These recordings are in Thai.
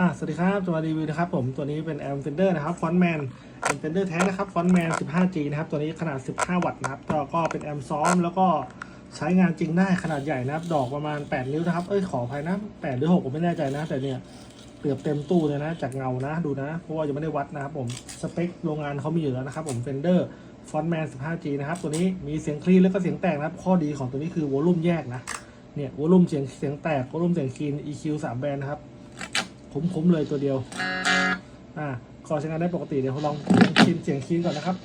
อะสวัสดีครับจะมารีวิวนะครับผมตัวนี้เป็นแอมเฟนเดอร์นะครับฟอนแมนแอมเฟนเดอร์แท้นะครับฟอนแมน 15G นะครับตัวนี้ขนาด 15 วัตต์นะครับก็ก็เป็นแอมซ้อมแล้วก็ใช้งานจริงได้ขนาดใหญ่นะครับ ดอกประมาณ 8 นิ้วนะครับ เอ้ยขออภัยนะ 8 หรือ 6 ผมไม่แน่ใจนะ แต่เนี่ยเกือบเต็มตู้เลยนะ จากเงานะดูนะ เพราะว่ายังไม่ได้วัดนะครับผมสเปคโรงงานเขามีอยู่แล้วนะครับผมเฟนเดอร์ฟอนแมน 15G นะครับตัวนี้มีเสียงคลีนแล้วก็เสียงแตกนะครับ ข้อดีของตัวนี้คือวอลลุ่มแยกนะเนี่ยวอลลุ่มเสียงเสียงแตกวอลลุ่มเสียงคลีน EQ 3แบนนะครับ คุ้มๆเลยตัวเดียว อ่าขอใช้งานได้ปกติเดี๋ยวลองคีนเสียงคีนก่อนนะครับ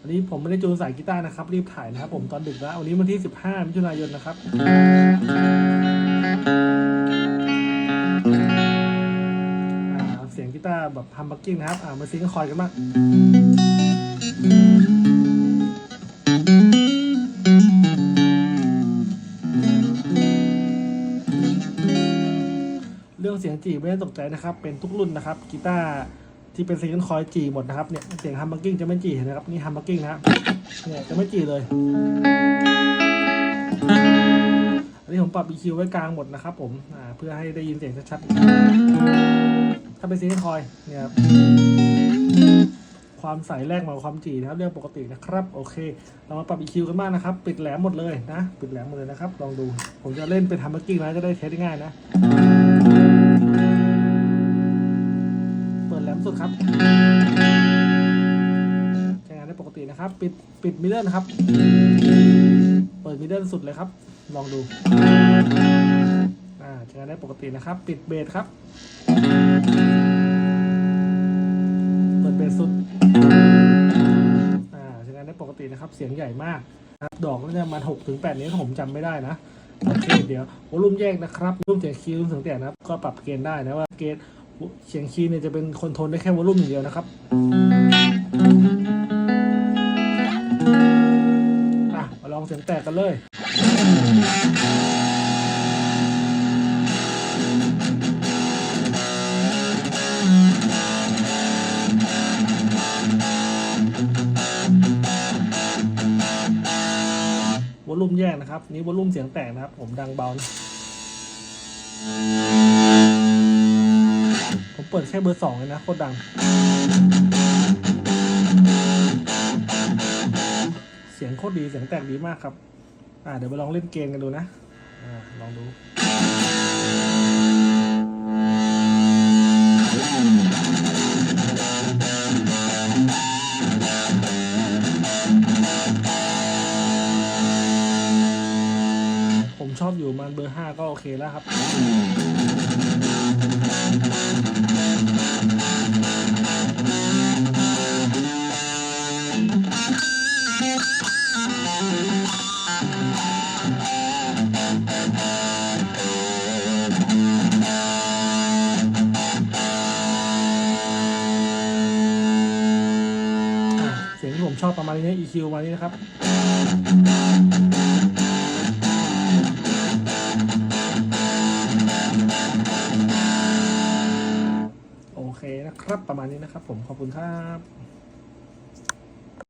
อันนี้ผมไม่ได้จูนสายกีตาร์นะครับ รีบถ่ายนะครับ ผมตอนดึกแล้ววันนี้วันที่ 15 มิถุนายนนะครับอ่าเสียงกีตาร์แบบฮัมบักกิ้งนะครับ อ่ามาซิงค์คอยกันบ้าง รื่องเสียงจีไม่ต้องตกใจนะครับ เป็นทุกรุ่นนะครับกีตาร์ที่เป็นซิงเกิลคอยจีหมดนะครับเนี่ยเสียงฮัมบักกิ้งจะไม่จีนะครับนี่ฮัมบักกิ้งนะครับเนี่ยจะไม่จีเลย อันนี้ผมปรับ EQ ไว้กลางหมดนะครับผมเพื่อให้ได้ยินเสียงชัดๆถ้าเป็นซิงเกิลคอยเนี่ยครับความใสแรกมากับความจีนะครับเรื่องปกตินะครับโอเค เรามาปรับ EQ กันบ้างนะครับ ปิดแหลมหมดเลยนะ ปิดแหลมหมดเลยนะครับ ลองดู ผมจะเล่นเป็นฮัมบักกิ้งนะจะได้เทสได้ง่ายนะ สุดครับใช้งานได้ปกตินะครับ ปิดปิดมิดเดิลนะครับ เปิดมิดเดิลสุดเลยครับ ลองดูอ่าใช้งานได้ปกตินะครับ ปิดเบสครับเปิดเบสสุดอ่าใช้งานได้ปกตินะครับ เสียงใหญ่มากครับดอกน่าจะมาหกถึงแปดนิ้วผมจำไม่ได้นะโอเคเดี๋ยววอลุ่มแยกนะครับวอลุ่มเสียงคีย์วอลุ่มเสียงแตกนะครับ ก็ปรับเกณฑ์ได้นะว่าเกณฑ์ เสียงคีย์เนี่ยจะเป็นคอนโทรลได้แค่วอลุ่มอย่างเดียวนะครับอะมาลองเสียงแตกกันเลยวอลุ่มแยกนะครับ นี่วอลุ่มเสียงแตกนะครับ ผมดังเบานะ ปิดแค่เบอร์สองเลยนะโคตรดัง เสียงโคตรดีเสียงแตกดีมากครับ อ่าเดี๋ยวไปลองเล่นเกมกันดูนะ อ่าลองดูผมชอบอยู่มันเบอร์ห้าก็โอเคแล้วครับ เสียงที่ผมชอบประมาณนี้ EQ ประมาณนี้นะครับ ครับประมาณนี้นะครับ ผมขอบคุณครับ